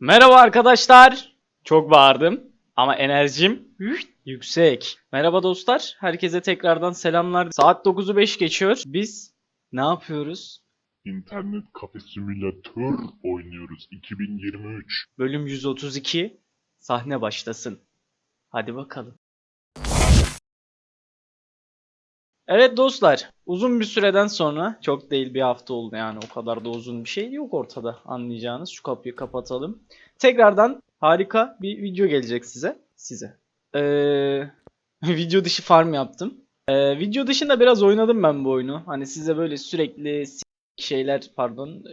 Merhaba arkadaşlar. Çok bağırdım ama enerjim yüksek. Merhaba dostlar. Herkese tekrardan selamlar. Saat 9'u 5 geçiyor. Biz ne yapıyoruz? İnternet kafe simülatör oynuyoruz 2023. Bölüm 132. Sahne başlasın. Hadi bakalım. Evet dostlar, uzun bir süreden sonra, çok değil bir hafta oldu yani o kadar da uzun bir şey yok ortada anlayacağınız. Şu kapıyı kapatalım. Tekrardan harika bir video gelecek size. Size. Ee, video dışı farm yaptım. Ee, video dışında biraz oynadım ben bu oyunu. Hani size böyle sürekli şeyler pardon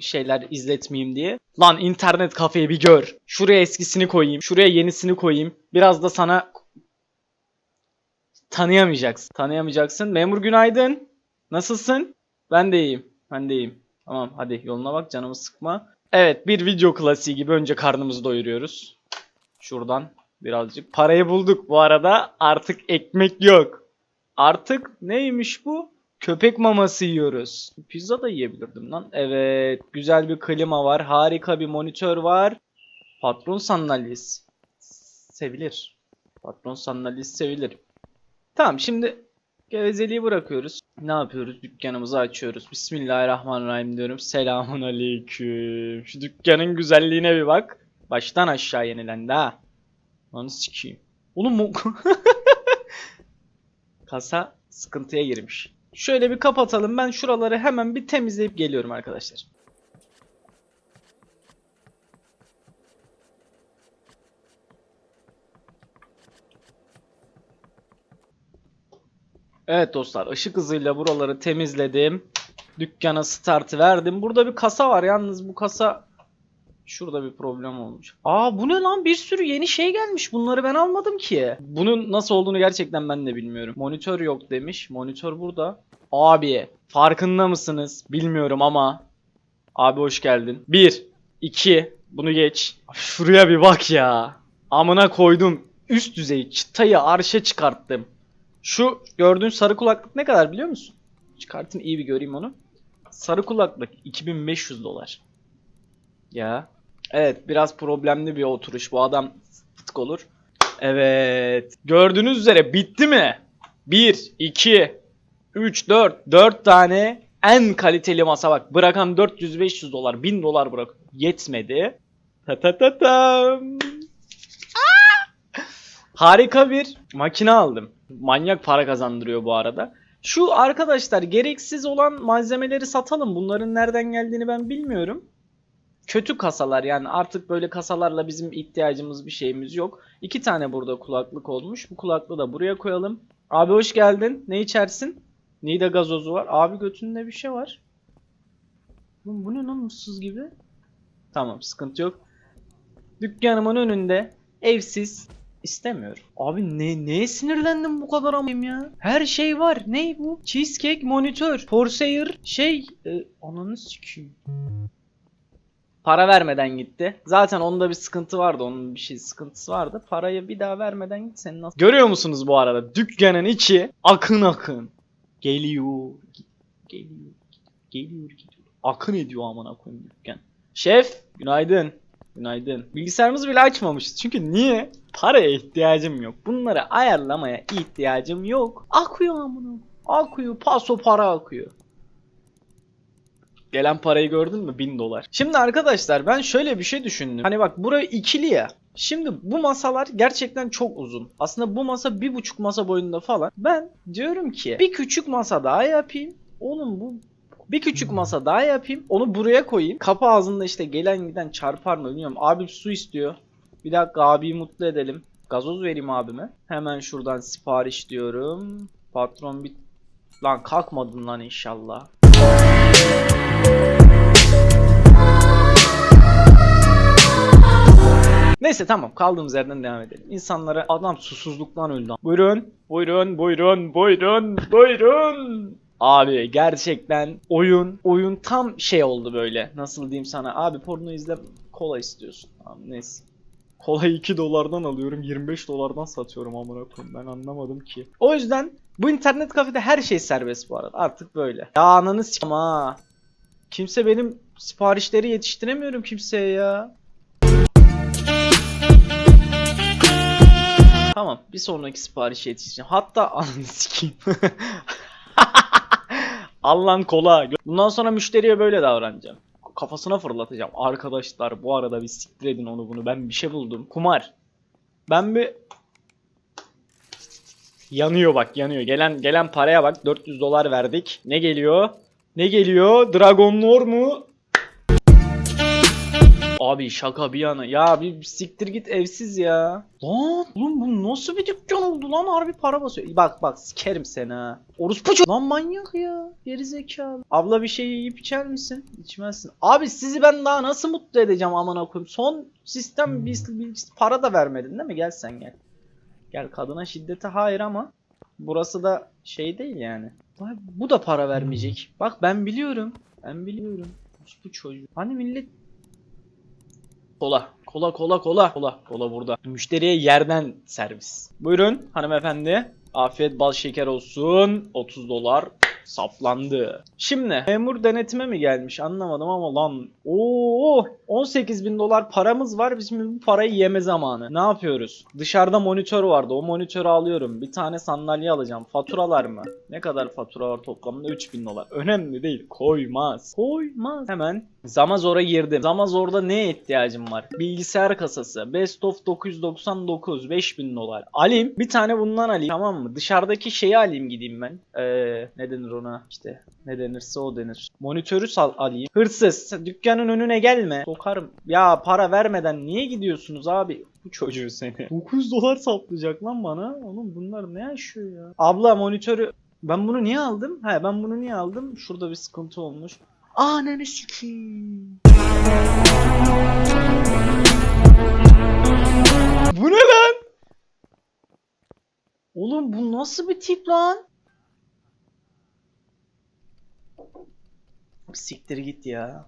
şeyler izletmeyeyim diye. Lan internet kafeyi bir gör. Şuraya eskisini koyayım. Şuraya yenisini koyayım. Biraz da sana tanıyamayacaksın. Tanıyamayacaksın. Memur günaydın. Nasılsın? Ben de iyiyim. Ben de iyiyim. Tamam hadi yoluna bak canımı sıkma. Evet bir video klasiği gibi önce karnımızı doyuruyoruz. Şuradan birazcık. Parayı bulduk bu arada. Artık ekmek yok. Artık neymiş bu? Köpek maması yiyoruz. Pizza da yiyebilirdim lan. Evet. Güzel bir klima var. Harika bir monitör var. Patron sandalyesi. Sevilir. Patron sandalyesi sevilir. Tamam şimdi gevezeliği bırakıyoruz. Ne yapıyoruz? Dükkanımızı açıyoruz. Bismillahirrahmanirrahim diyorum. Selamun aleyküm. Şu dükkanın güzelliğine bir bak. Baştan aşağı yenilendi ha. Onu sikeyim. Oğlum bu... Kasa sıkıntıya girmiş. Şöyle bir kapatalım. Ben şuraları hemen bir temizleyip geliyorum arkadaşlar. Evet dostlar ışık hızıyla buraları temizledim. Dükkana start verdim. Burada bir kasa var yalnız bu kasa şurada bir problem olmuş. Aa bu ne lan bir sürü yeni şey gelmiş. Bunları ben almadım ki. Bunun nasıl olduğunu gerçekten ben de bilmiyorum. Monitör yok demiş. Monitör burada. Abi farkında mısınız? Bilmiyorum ama. Abi hoş geldin. 1 2 bunu geç. Şuraya bir bak ya. Amına koydum. Üst düzey çıtayı arşa çıkarttım. Şu gördüğün sarı kulaklık ne kadar biliyor musun? Çıkartayım iyi bir göreyim onu. Sarı kulaklık 2500 dolar. Ya. Evet biraz problemli bir oturuş. Bu adam fıtık olur. Evet. Gördüğünüz üzere bitti mi? 1, 2, 3, 4. 4 tane en kaliteli masa bak. Bırakan 400-500 dolar, 1000 dolar bırak. Yetmedi. Ta ta ta tam. Harika bir makine aldım. Manyak para kazandırıyor bu arada. Şu arkadaşlar gereksiz olan malzemeleri satalım. Bunların nereden geldiğini ben bilmiyorum. Kötü kasalar yani artık böyle kasalarla bizim ihtiyacımız bir şeyimiz yok. İki tane burada kulaklık olmuş. Bu kulaklığı da buraya koyalım. Abi hoş geldin. Ne içersin? Nida gazozu var. Abi götünde bir şey var. Oğlum bu ne lan mutsuz gibi? Tamam sıkıntı yok. Dükkanımın önünde evsiz İstemiyorum. Abi ne neye sinirlendim bu kadar amım ya? Her şey var. Ne bu? Cheesecake monitör, Corsair şey e, ananı sikeyim. Para vermeden gitti. Zaten onda bir sıkıntı vardı. Onun bir şey sıkıntısı vardı. Parayı bir daha vermeden git sen nasıl? Görüyor musunuz bu arada? Dükkanın içi akın akın. Geliyor. Geliyor. Geliyor. Gidiyor. Akın ediyor amına koyayım dükkan. Şef, günaydın. Günaydın. Bilgisayarımızı bile açmamışız. Çünkü niye? Paraya ihtiyacım yok. Bunları ayarlamaya ihtiyacım yok. Akıyor amına. Akıyor. Paso para akıyor. Gelen parayı gördün mü? 1000 dolar. Şimdi arkadaşlar ben şöyle bir şey düşündüm. Hani bak buraya ikili ya. Şimdi bu masalar gerçekten çok uzun. Aslında bu masa bir buçuk masa boyunda falan. Ben diyorum ki bir küçük masa daha yapayım. Oğlum bu bir küçük masa daha yapayım. Onu buraya koyayım. Kapı ağzında işte gelen giden çarpar mı bilmiyorum. Abim su istiyor. Bir dakika abiyi mutlu edelim. Gazoz vereyim abime. Hemen şuradan sipariş diyorum. Patron bir... Lan kalkmadın lan inşallah. Neyse tamam kaldığımız yerden devam edelim. İnsanlara adam susuzluktan öldü. Buyurun, buyurun, buyurun, buyurun, buyurun. Abi gerçekten oyun oyun tam şey oldu böyle. Nasıl diyeyim sana? Abi porno izle kola istiyorsun. Abi neyse. Kola 2 dolardan alıyorum 25 dolardan satıyorum amına koyayım ben anlamadım ki. O yüzden bu internet kafede her şey serbest bu arada artık böyle. Ya ananı s**am ha. Kimse benim siparişleri yetiştiremiyorum kimseye ya. tamam bir sonraki siparişe yetişeceğim. Hatta ananı s**eyim. Allah'ın kola. Bundan sonra müşteriye böyle davranacağım. Kafasına fırlatacağım. Arkadaşlar bu arada bir siktir edin onu bunu. Ben bir şey buldum. Kumar. Ben bir Yanıyor bak yanıyor. Gelen gelen paraya bak 400 dolar verdik. Ne geliyor? Ne geliyor? Dragon Lore mu? Abi şaka bir yana. Ya bir siktir git evsiz ya. Lan oğlum bu nasıl bir dükkan oldu lan harbi para basıyor. Bak bak sikerim seni ha. Orospu ço- Lan manyak ya. Geri zekalı. Abla bir şey yiyip içer misin? İçmezsin. Abi sizi ben daha nasıl mutlu edeceğim amına koyayım. Son sistem bir, bir para da vermedin değil mi? Gel sen gel. Gel kadına şiddete hayır ama burası da şey değil yani. Bu da para vermeyecek. Bak ben biliyorum. Ben biliyorum. Bu çocuğu. Hani millet Kola. Kola kola kola. Kola. Kola burada. Müşteriye yerden servis. Buyurun hanımefendi. Afiyet bal şeker olsun. 30 dolar saplandı. Şimdi memur denetime mi gelmiş anlamadım ama lan Oo 18 bin dolar paramız var biz şimdi bu parayı yeme zamanı. Ne yapıyoruz? Dışarıda monitör vardı o monitörü alıyorum. Bir tane sandalye alacağım. Faturalar mı? Ne kadar fatura var toplamda? 3000 dolar. Önemli değil. Koymaz. Koymaz. Hemen Zamazor'a girdim. Zamazor'da neye ihtiyacım var? Bilgisayar kasası. Best of 999. 5000 dolar. Alayım. Bir tane bundan alayım. Tamam mı? Dışarıdaki şeyi alayım gideyim ben. Ee, ne denir ona? İşte ne denirse o denir. Monitörü sal alayım. Hırsız. Dükkanın önüne gelme. Sokarım. Ya para vermeden niye gidiyorsunuz abi? Bu çocuğu seni. 9 dolar saplayacak lan bana. Oğlum bunlar ne yaşıyor ya? Abla monitörü ben bunu niye aldım? He ben bunu niye aldım? Şurada bir sıkıntı olmuş. Ananı sikeyim. Bu ne lan? Oğlum bu nasıl bir tip lan? Siktir git ya.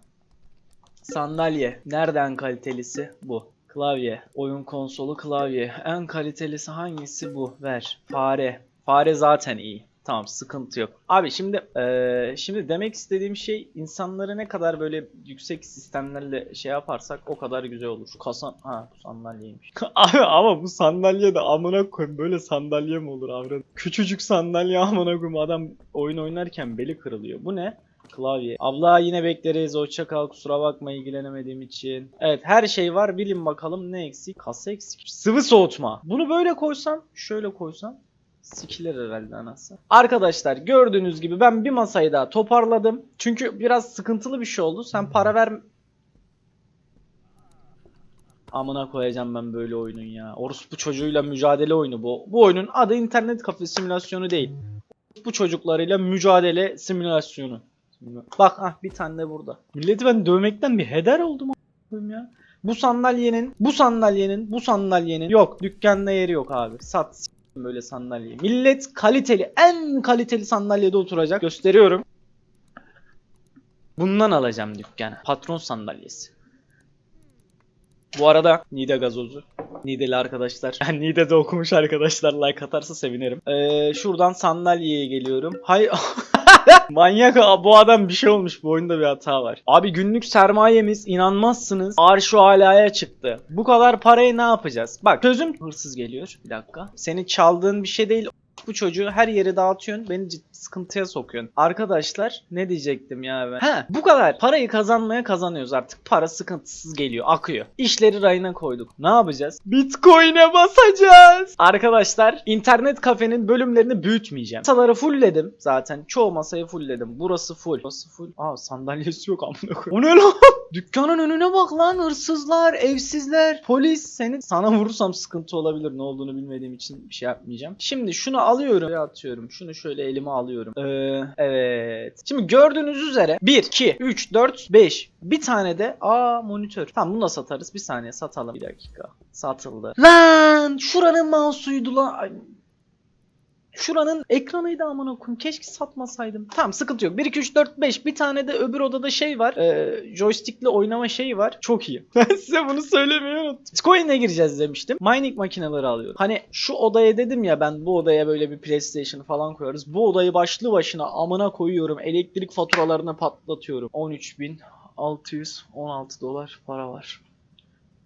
Sandalye. Nereden kalitelisi? Bu. Klavye. Oyun konsolu klavye. En kalitelisi hangisi bu? Ver. Fare. Fare zaten iyi. Tamam sıkıntı yok. Abi şimdi eee, şimdi demek istediğim şey insanları ne kadar böyle yüksek sistemlerle şey yaparsak o kadar güzel olur. Şu kasa ha bu sandalyeymiş. Abi ama bu sandalye de amına koyayım böyle sandalye mi olur avrat? Küçücük sandalye amına koyayım adam oyun oynarken beli kırılıyor. Bu ne? Klavye. Abla yine bekleriz. Hoşça kal. Kusura bakma ilgilenemediğim için. Evet her şey var. Bilin bakalım ne eksik? Kasa eksik. Sıvı soğutma. Bunu böyle koysam, şöyle koysam sikilir herhalde anası. Arkadaşlar gördüğünüz gibi ben bir masayı daha toparladım. Çünkü biraz sıkıntılı bir şey oldu. Sen para ver... Amına koyacağım ben böyle oyunun ya. Orospu çocuğuyla mücadele oyunu bu. Bu oyunun adı internet kafe simülasyonu değil. Bu çocuklarıyla mücadele simülasyonu. Bak ah bir tane de burada. Milleti ben dövmekten bir heder oldum ya. Bu sandalyenin, bu sandalyenin, bu sandalyenin yok dükkanda yeri yok abi. Sat böyle sandalyeyi. Millet kaliteli, en kaliteli sandalyede oturacak. Gösteriyorum. Bundan alacağım dükkana. Patron sandalyesi. Bu arada Nide gazozu. Nideli arkadaşlar. Yani Nide'de okumuş arkadaşlar like atarsa sevinirim. Ee, şuradan sandalyeye geliyorum. Hay Manyak a- bu adam bir şey olmuş bu oyunda bir hata var. Abi günlük sermayemiz inanmazsınız arşu alaya çıktı. Bu kadar parayı ne yapacağız? Bak çözüm hırsız geliyor. Bir dakika. Senin çaldığın bir şey değil. Bu çocuğu her yere dağıtıyorsun. Beni ciddi sıkıntıya sokuyorsun. Arkadaşlar ne diyecektim ya ben? Ha bu kadar. Parayı kazanmaya kazanıyoruz artık. Para sıkıntısız geliyor. Akıyor. İşleri rayına koyduk. Ne yapacağız? Bitcoin'e basacağız. Arkadaşlar internet kafenin bölümlerini büyütmeyeceğim. Masaları fullledim zaten. Çoğu masayı fullledim. Burası full. Burası full. Aa sandalyesi yok amına koyayım. O ne lan? Dükkanın önüne bak lan hırsızlar, evsizler, polis seni sana vurursam sıkıntı olabilir. Ne olduğunu bilmediğim için bir şey yapmayacağım. Şimdi şunu alıyorum, şuraya atıyorum. Şunu şöyle elime alıyorum. Ee, evet. Şimdi gördüğünüz üzere 1 2 3 4 5 bir tane de aa monitör. Tamam bunu da satarız. Bir saniye satalım. Bir dakika. Satıldı. Lan şuranın mouse'uydu lan. Ay, Şuranın ekranıydı amına koyayım. Keşke satmasaydım. Tamam sıkıntı yok. 1 2 3 4 5 bir tane de öbür odada şey var. Ee, joystickle oynama şeyi var. Çok iyi. Ben size bunu söylemeyi unuttum. Bitcoin'e gireceğiz demiştim. Mining makineleri alıyorum. Hani şu odaya dedim ya ben bu odaya böyle bir PlayStation falan koyarız. Bu odayı başlı başına amına koyuyorum. Elektrik faturalarını patlatıyorum. 13.616 dolar para var.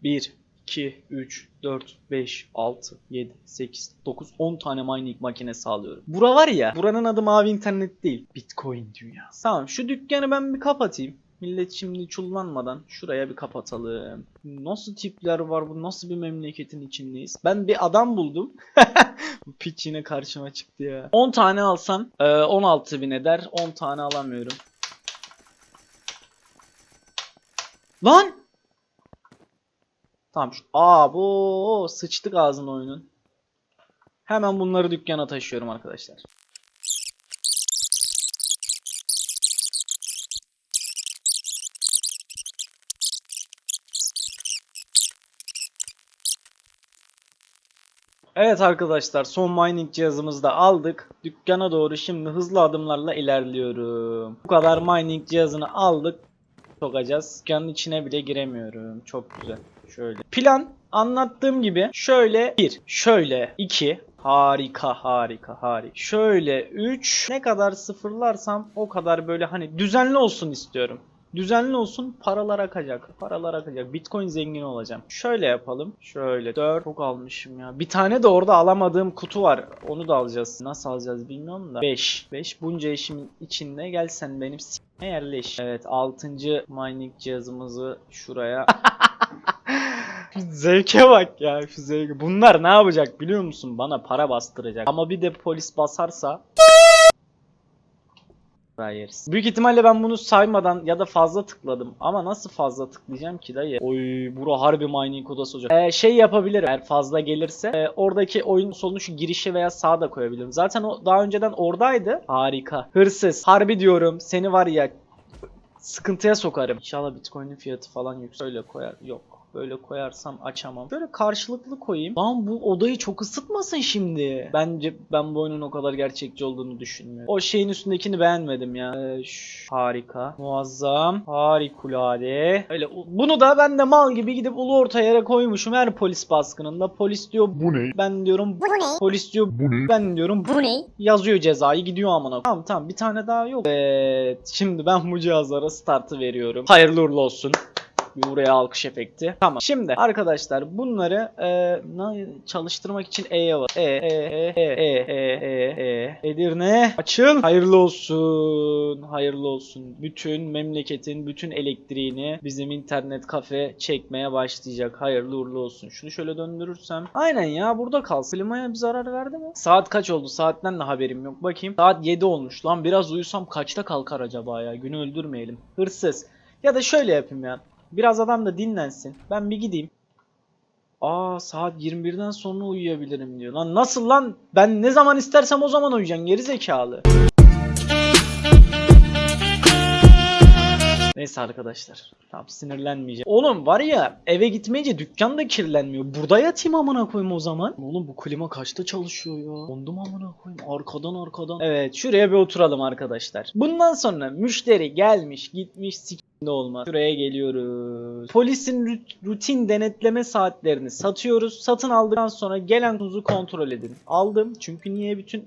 1 2, 3, 4, 5, 6, 7, 8, 9, 10 tane mining makinesi alıyorum. Bura var ya, buranın adı mavi internet değil. Bitcoin dünyası. Tamam şu dükkanı ben bir kapatayım. Millet şimdi çullanmadan şuraya bir kapatalım. Nasıl tipler var bu? Nasıl bir memleketin içindeyiz? Ben bir adam buldum. bu piç yine karşıma çıktı ya. 10 tane alsam e, 16 bin eder. 10 tane alamıyorum. Lan! Tamam şu. Aa bu sıçtık ağzına oyunun. Hemen bunları dükkana taşıyorum arkadaşlar. Evet arkadaşlar son mining cihazımızı da aldık. Dükkana doğru şimdi hızlı adımlarla ilerliyorum. Bu kadar mining cihazını aldık. Sokacağız. Dükkanın içine bile giremiyorum. Çok güzel. Şöyle. Plan anlattığım gibi şöyle 1, şöyle 2, harika harika harika. Şöyle 3 ne kadar sıfırlarsam o kadar böyle hani düzenli olsun istiyorum. Düzenli olsun paralar akacak. Paralar akacak. Bitcoin zengini olacağım. Şöyle yapalım. Şöyle 4 çok almışım ya. Bir tane de orada alamadığım kutu var. Onu da alacağız. Nasıl alacağız bilmiyorum da. 5. 5 bunca işimin içinde gel sen benim s**me yerleş. Evet 6. mining cihazımızı şuraya Şu Zevke bak ya şu zevke. Bunlar ne yapacak biliyor musun? Bana para bastıracak. Ama bir de polis basarsa yeriz. Büyük ihtimalle ben bunu saymadan ya da fazla tıkladım. Ama nasıl fazla tıklayacağım ki dayı? Oy bura harbi mining odası olacak. Ee, şey yapabilirim eğer fazla gelirse. e, oradaki oyun sonunu şu girişe veya sağa da koyabilirim. Zaten o daha önceden oradaydı. Harika. Hırsız. Harbi diyorum seni var ya sıkıntıya sokarım. İnşallah Bitcoin'in fiyatı falan yüksek. Öyle koyar. Yok. Böyle koyarsam açamam. Böyle karşılıklı koyayım. Lan bu odayı çok ısıtmasın şimdi. Bence ben bu oyunun o kadar gerçekçi olduğunu düşünmüyorum. O şeyin üstündekini beğenmedim ya. Ee, harika. Muazzam. Harikulade. Öyle bunu da ben de mal gibi gidip ulu orta yere koymuşum her polis baskınında. Polis diyor Bu ne? ben diyorum Bu ne? polis diyor Bu ne? ben diyorum Bu ne? yazıyor cezayı gidiyor amına. Tamam tamam bir tane daha yok. Evet şimdi ben bu cihazlara startı veriyorum. Hayırlı uğurlu olsun. Buraya alkış efekti. Tamam. Şimdi arkadaşlar bunları e, çalıştırmak için E'ye bas. E, E, E, E, E, E, E, E. Edirne açıl. Hayırlı olsun. Hayırlı olsun. Bütün memleketin bütün elektriğini bizim internet kafe çekmeye başlayacak. Hayırlı uğurlu olsun. Şunu şöyle döndürürsem. Aynen ya burada kalsın. Klimaya bir zarar verdi mi? Saat kaç oldu? Saatten de haberim yok. Bakayım. Saat 7 olmuş. Lan biraz uyusam kaçta kalkar acaba ya? Günü öldürmeyelim. Hırsız. Ya da şöyle yapayım ya. Biraz adam da dinlensin. Ben bir gideyim. Aa saat 21'den sonra uyuyabilirim diyor. Lan nasıl lan? Ben ne zaman istersem o zaman uyuyacaksın geri zekalı. Neyse arkadaşlar. Tamam sinirlenmeyeceğim. Oğlum var ya eve gitmeyince dükkan da kirlenmiyor. Burada yatayım amına koyayım o zaman. Oğlum bu klima kaçta çalışıyor ya? Kondum amına koyayım. Arkadan arkadan. Evet şuraya bir oturalım arkadaşlar. Bundan sonra müşteri gelmiş gitmiş sikinde olmaz. Şuraya geliyoruz. Polisin rut- rutin denetleme saatlerini satıyoruz. Satın aldıktan sonra gelen kuzu kontrol edin. Aldım çünkü niye bütün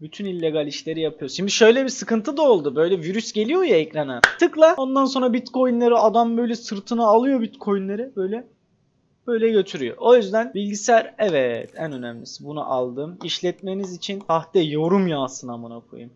bütün illegal işleri yapıyoruz. Şimdi şöyle bir sıkıntı da oldu. Böyle virüs geliyor ya ekrana. Tıkla. Ondan sonra bitcoinleri adam böyle sırtına alıyor bitcoinleri. Böyle böyle götürüyor. O yüzden bilgisayar evet en önemlisi. Bunu aldım. İşletmeniz için sahte yorum yağsın amına koyayım.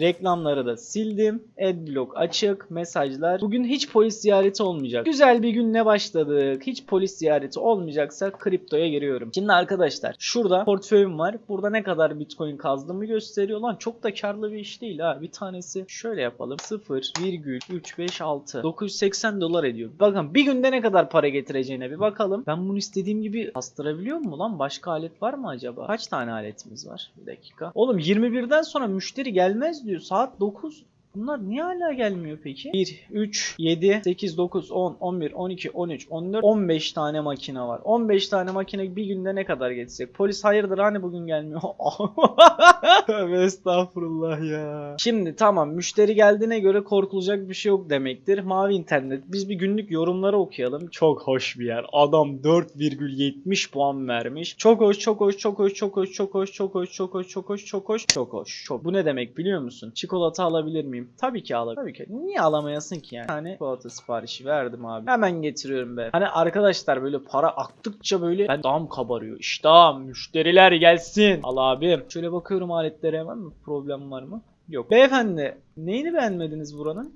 Reklamları da sildim. Adblock açık. Mesajlar. Bugün hiç polis ziyareti olmayacak. Güzel bir günle başladık. Hiç polis ziyareti olmayacaksa kriptoya giriyorum. Şimdi arkadaşlar şurada portföyüm var. Burada ne kadar bitcoin kazdığımı gösteriyor. Lan çok da karlı bir iş değil ha. Bir tanesi şöyle yapalım. 0,356 980 dolar ediyor. Bakın bir günde ne kadar para getireceğine bir bakalım. Ben bunu istediğim gibi bastırabiliyor mu lan? Başka alet var mı acaba? Kaç tane aletimiz var? Bir dakika. Oğlum 21'den sonra müşteri gelmez diyor. Saat 9. Bunlar niye hala gelmiyor peki? 1, 3, 7, 8, 9, 10, 11, 12, 13, 14, 15 tane makine var. 15 tane makine bir günde ne kadar geçecek? Polis hayırdır hani bugün gelmiyor? Tövbe estağfurullah ya. Şimdi tamam müşteri geldiğine göre korkulacak bir şey yok demektir. Mavi internet. Biz bir günlük yorumları okuyalım. Çok hoş bir yer. Adam 4,70 puan vermiş. Çok hoş, çok hoş, çok hoş, çok hoş, çok hoş, çok hoş, çok hoş, çok hoş, çok hoş, çok hoş. Çok. Bu ne demek biliyor musun? Çikolata alabilir miyim? Muyum? Tabii ki alabilirim. Tabii ki. Niye alamayasın ki yani? Tane çikolata siparişi verdim abi. Hemen getiriyorum be. Hani arkadaşlar böyle para aktıkça böyle ben dam kabarıyor. İştahım müşteriler gelsin. Al abim. Şöyle bakıyorum aletlere hemen mi? Problem var mı? Yok. Beyefendi neyini beğenmediniz buranın?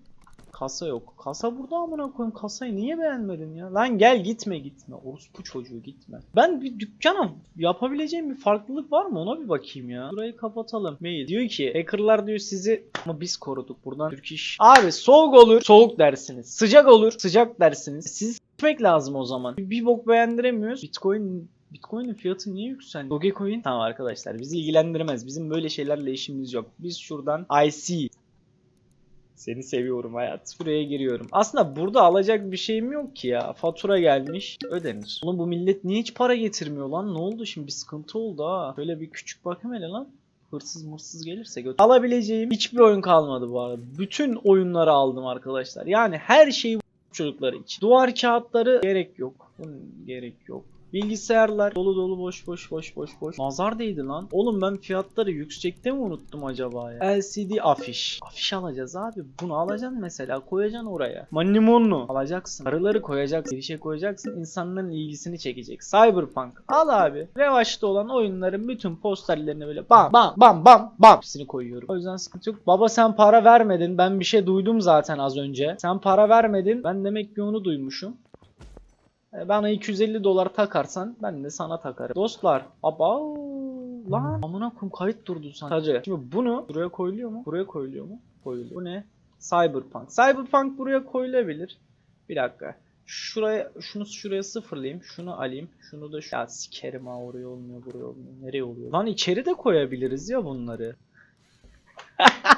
Kasa yok. Kasa burada amına koyayım. Kasayı niye beğenmedin ya? Lan gel gitme gitme. Orospu çocuğu gitme. Ben bir dükkana yapabileceğim bir farklılık var mı? Ona bir bakayım ya. Burayı kapatalım. Mail. Diyor ki hackerlar diyor sizi ama biz koruduk buradan. Türk iş. Abi soğuk olur. Soğuk dersiniz. Sıcak olur. Sıcak dersiniz. Siz gitmek lazım o zaman. Bir, bok beğendiremiyoruz. Bitcoin Bitcoin'in fiyatı niye yükseldi? Dogecoin tamam arkadaşlar bizi ilgilendirmez. Bizim böyle şeylerle işimiz yok. Biz şuradan IC seni seviyorum hayat. Buraya giriyorum. Aslında burada alacak bir şeyim yok ki ya. Fatura gelmiş. Ödenir. Oğlum bu millet niye hiç para getirmiyor lan? Ne oldu şimdi? Bir sıkıntı oldu ha. Böyle bir küçük bakım hele lan. Hırsız mırsız gelirse götür. Alabileceğim hiçbir oyun kalmadı bu arada. Bütün oyunları aldım arkadaşlar. Yani her şeyi çocukları için. Duvar kağıtları gerek yok. Bunun gerek yok. Bilgisayarlar dolu dolu boş boş boş boş boş. Nazar değdi lan. Oğlum ben fiyatları yüksekte mi unuttum acaba ya? LCD afiş. Afiş alacağız abi. Bunu alacaksın mesela koyacaksın oraya. Manimonlu alacaksın. Arıları koyacaksın. Girişe koyacaksın. İnsanların ilgisini çekecek. Cyberpunk. Al abi. Revaçta olan oyunların bütün posterlerini böyle bam bam bam bam bam hepsini koyuyorum. O yüzden sıkıntı yok. Baba sen para vermedin. Ben bir şey duydum zaten az önce. Sen para vermedin. Ben demek ki onu duymuşum. E, Bana 250 dolar takarsan ben de sana takarım. Dostlar, aba lan amına koyayım kayıt durdu sadece. Şimdi bunu buraya koyuluyor mu? Buraya koyuluyor mu? Koyuluyor. Bu ne? Cyberpunk. Cyberpunk buraya koyulabilir. Bir dakika. Şuraya şunu şuraya sıfırlayayım. Şunu alayım. Şunu da şu. Ya sikerim ha oraya olmuyor buraya olmuyor. Nereye oluyor? Lan içeri de koyabiliriz ya bunları.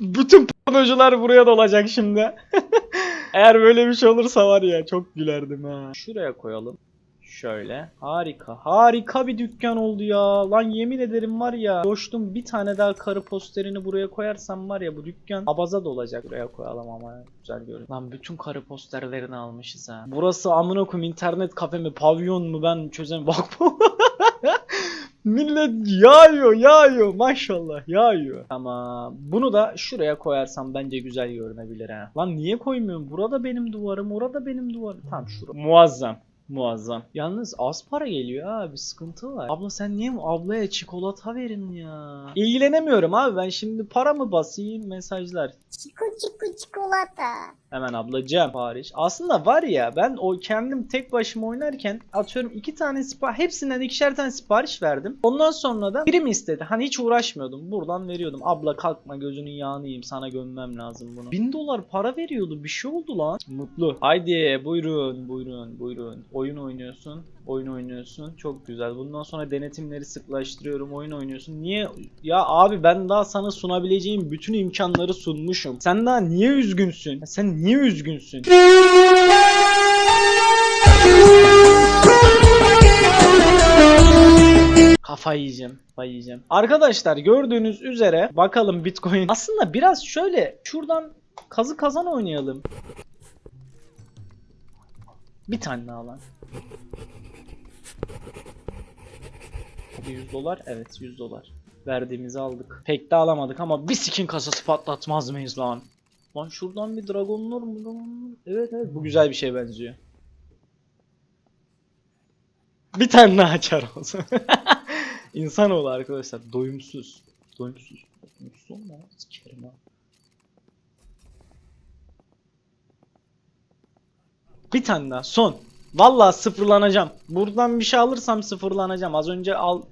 Bütün pornocular buraya dolacak şimdi. Eğer böyle bir şey olursa var ya çok gülerdim ha. Şuraya koyalım. Şöyle. Harika. Harika bir dükkan oldu ya. Lan yemin ederim var ya. Coştum bir tane daha karı posterini buraya koyarsam var ya bu dükkan abaza dolacak. Buraya koyalım ama güzel görünüyor. Lan bütün karı posterlerini almışız ha. Burası amına koyayım internet kafe mi pavyon mu ben çözemem. Bak bu. Millet yağıyor yağıyor maşallah yağıyor. Ama bunu da şuraya koyarsam bence güzel görünebilir ha. Lan niye koymuyorum? Burada benim duvarım, orada benim duvarım. Tamam şurada. Muazzam. Muazzam. Yalnız az para geliyor ha bir sıkıntı var. Abla sen niye ablaya çikolata verin ya? İlgilenemiyorum abi ben şimdi para mı basayım mesajlar. Çiko çiko çikolata. Hemen ablacığım Paris. Aslında var ya ben o kendim tek başıma oynarken atıyorum iki tane sipariş hepsinden ikişer tane sipariş verdim. Ondan sonra da biri mi istedi? Hani hiç uğraşmıyordum. Buradan veriyordum. Abla kalkma gözünün yağını yiyeyim sana gömmem lazım bunu. Bin dolar para veriyordu bir şey oldu lan. Mutlu. Haydi buyurun buyurun buyurun. Oyun oynuyorsun. Oyun oynuyorsun. Çok güzel. Bundan sonra denetimleri sıklaştırıyorum. Oyun oynuyorsun. Niye? Ya abi ben daha sana sunabileceğim bütün imkanları sunmuşum. Sen daha niye üzgünsün? Ya sen niye üzgünsün? Kafa yiyeceğim. Kafa yiyeceğim. Arkadaşlar gördüğünüz üzere bakalım Bitcoin. Aslında biraz şöyle şuradan kazı kazan oynayalım. Bir tane daha lan. Hadi 100 dolar. Evet 100 dolar. Verdiğimizi aldık. Pek de alamadık ama bir skin kasası patlatmaz mıyız lan? Lan şuradan bir dragonlar mı? Evet evet bu güzel bir şey benziyor. Bir tane daha açar olsun. İnsanoğlu arkadaşlar doyumsuz. Doyumsuz. Doyumsuz olma. Sikerim ha. Bir tane daha son. Vallahi sıfırlanacağım. Buradan bir şey alırsam sıfırlanacağım. Az önce al.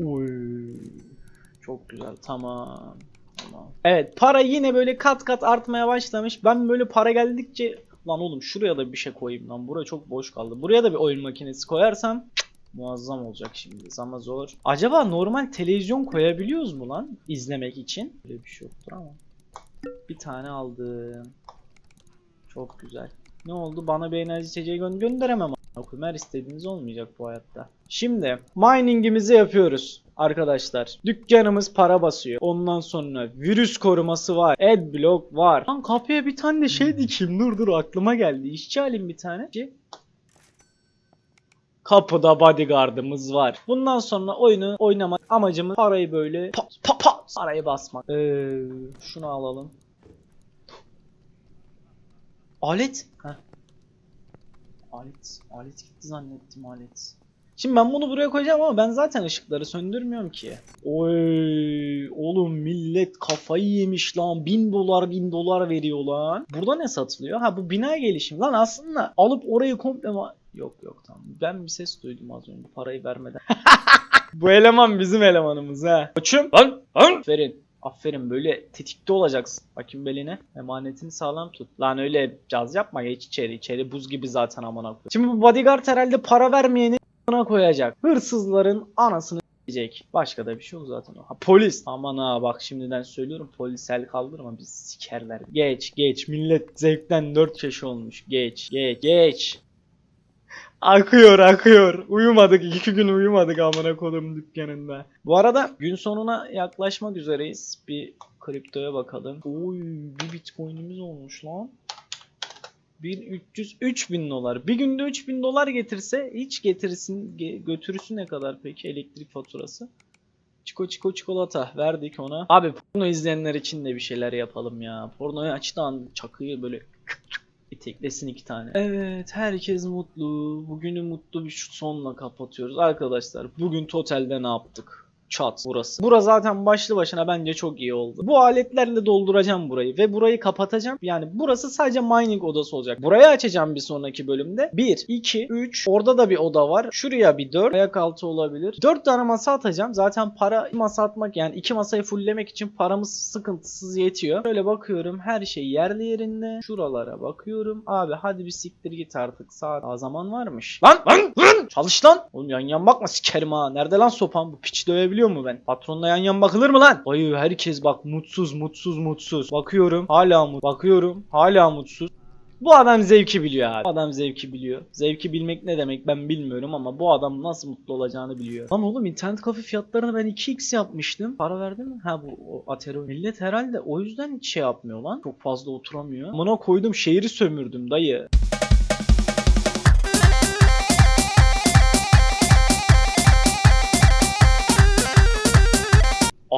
Uy. Çok güzel. Tamam. Tamam. Evet para yine böyle kat kat artmaya başlamış. Ben böyle para geldikçe lan oğlum şuraya da bir şey koyayım lan. Buraya çok boş kaldı. Buraya da bir oyun makinesi koyarsam muazzam olacak şimdi. Ama zor. Acaba normal televizyon koyabiliyoruz mu lan izlemek için? Böyle bir şey yoktur ama. Bir tane aldım. Çok güzel. Ne oldu? Bana bir enerji içeceği gö- gönderemem. Okuyum. Her istediğiniz olmayacak bu hayatta. Şimdi miningimizi yapıyoruz arkadaşlar. Dükkanımız para basıyor. Ondan sonra virüs koruması var. Adblock var. Lan kapıya bir tane de şey dikeyim. Dur dur aklıma geldi. İşçi alayım bir tane. Kapıda bodyguardımız var. Bundan sonra oyunu oynamak amacımız parayı böyle pat pat parayı basmak. Ee, şunu alalım. Alet. Heh. Alet. Alet gitti zannettim alet. Şimdi ben bunu buraya koyacağım ama ben zaten ışıkları söndürmüyorum ki. Oy oğlum millet kafayı yemiş lan. Bin dolar bin dolar veriyor lan. Burada ne satılıyor? Ha bu bina gelişimi. Lan aslında alıp orayı komple Yok yok tamam. Ben bir ses duydum az önce parayı vermeden. bu eleman bizim elemanımız ha. Koçum lan lan. Aferin. Aferin böyle tetikte olacaksın. Bakayım beline. Emanetini sağlam tut. Lan öyle caz yapma geç içeri. İçeri buz gibi zaten amına koyayım. Şimdi bu bodyguard herhalde para vermeyeni a**ına koyacak. Hırsızların anasını diyecek. Başka da bir şey yok zaten. Ha, polis. Aman ha bak şimdiden söylüyorum polis el kaldırma biz sikerler. Geç geç millet zevkten dört yaş olmuş. Geç geç geç. Akıyor akıyor. Uyumadık iki gün uyumadık amına kodum dükkanında. Bu arada gün sonuna yaklaşmak üzereyiz. Bir kriptoya bakalım. Oy bir bitcoin'imiz olmuş lan. 1300 3000 dolar. Bir günde 3000 dolar getirse hiç getirsin ge- götürüsü ne kadar peki elektrik faturası? Çiko çiko çikolata verdik ona. Abi porno izleyenler için de bir şeyler yapalım ya. Pornoyu açtan çakıyı böyle iteklesin iki tane. Evet herkes mutlu. Bugünü mutlu bir sonla kapatıyoruz. Arkadaşlar bugün totalde ne yaptık? Çat burası. Bura zaten başlı başına bence çok iyi oldu. Bu aletlerle dolduracağım burayı ve burayı kapatacağım. Yani burası sadece mining odası olacak. Burayı açacağım bir sonraki bölümde. 1, 2, 3. Orada da bir oda var. Şuraya bir 4. Ayak altı olabilir. 4 tane masa atacağım. Zaten para masa atmak yani iki masayı fulllemek için paramız sıkıntısız yetiyor. Şöyle bakıyorum her şey yerli yerinde. Şuralara bakıyorum. Abi hadi bir siktir git artık. Saat Aa, zaman varmış. Lan lan lan. Çalış lan. Oğlum yan yan bakma sikerim ha. Nerede lan sopam? Bu piç dövebiliyor mu ben? Patronla yan yan bakılır mı lan? Ay herkes bak mutsuz mutsuz mutsuz. Bakıyorum hala mut. Bakıyorum hala mutsuz. Bu adam zevki biliyor abi. Bu adam zevki biliyor. Zevki bilmek ne demek ben bilmiyorum ama bu adam nasıl mutlu olacağını biliyor. Lan oğlum internet kafe fiyatlarını ben 2x yapmıştım. Para verdi mi? Ha bu Atero. Millet herhalde o yüzden hiç şey yapmıyor lan. Çok fazla oturamıyor. Buna koydum şehri sömürdüm dayı.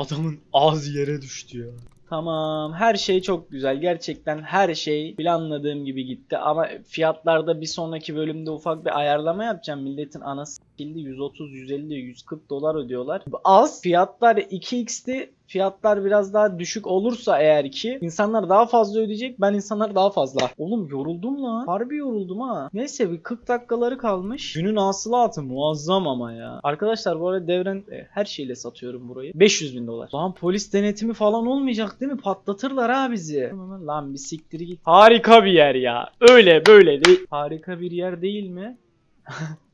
Adamın ağzı yere düştü ya. Tamam her şey çok güzel. Gerçekten her şey planladığım gibi gitti. Ama fiyatlarda bir sonraki bölümde ufak bir ayarlama yapacağım. Milletin anası sikildi 130, 150, 140 dolar ödüyorlar. Az. Fiyatlar 2x'ti. Fiyatlar biraz daha düşük olursa eğer ki insanlar daha fazla ödeyecek. Ben insanlar daha fazla. Oğlum yoruldum lan. Harbi yoruldum ha. Neyse bir 40 dakikaları kalmış. Günün hasılatı muazzam ama ya. Arkadaşlar bu arada devren e, her şeyle satıyorum burayı. 500 bin dolar. Lan polis denetimi falan olmayacak değil mi? Patlatırlar ha bizi. Lan bir siktir git. Harika bir yer ya. Öyle böyle değil. Harika bir yer değil mi?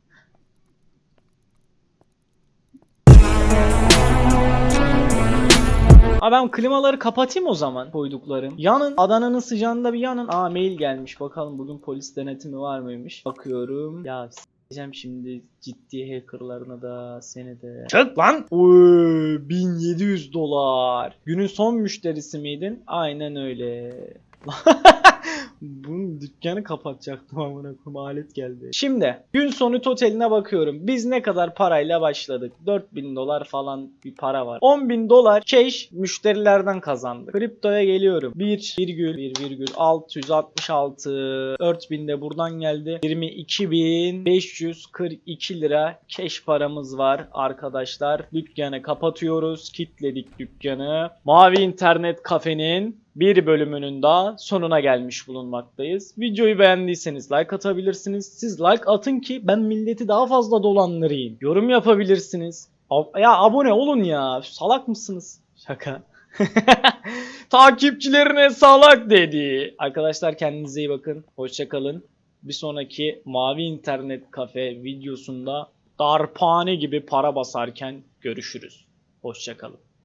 Abi ben klimaları kapatayım o zaman koyduklarım. Yanın Adana'nın sıcağında bir yanın. Aa mail gelmiş bakalım bugün polis denetimi var mıymış. Bakıyorum. Ya s**eceğim şimdi ciddi hackerlarına da seni de. Çık lan. Oy, 1700 dolar. Günün son müşterisi miydin? Aynen öyle. Bunun dükkanı kapatacaktım amına koyayım alet geldi. Şimdi gün sonu totaline bakıyorum. Biz ne kadar parayla başladık? 4000 dolar falan bir para var. 10.000 dolar cash müşterilerden kazandık. Kriptoya geliyorum. 1,1,666 4000 de buradan geldi. 22.542 lira cash paramız var arkadaşlar. Dükkanı kapatıyoruz. Kitledik dükkanı. Mavi internet kafenin bir bölümünün daha sonuna gelmiş bulunmaktayız. Videoyu beğendiyseniz like atabilirsiniz. Siz like atın ki ben milleti daha fazla dolandırayım. Yorum yapabilirsiniz. Ab- ya abone olun ya. Salak mısınız? Şaka. Takipçilerine salak dedi. Arkadaşlar kendinize iyi bakın. Hoşçakalın. Bir sonraki Mavi İnternet Kafe videosunda darpane gibi para basarken görüşürüz. Hoşçakalın.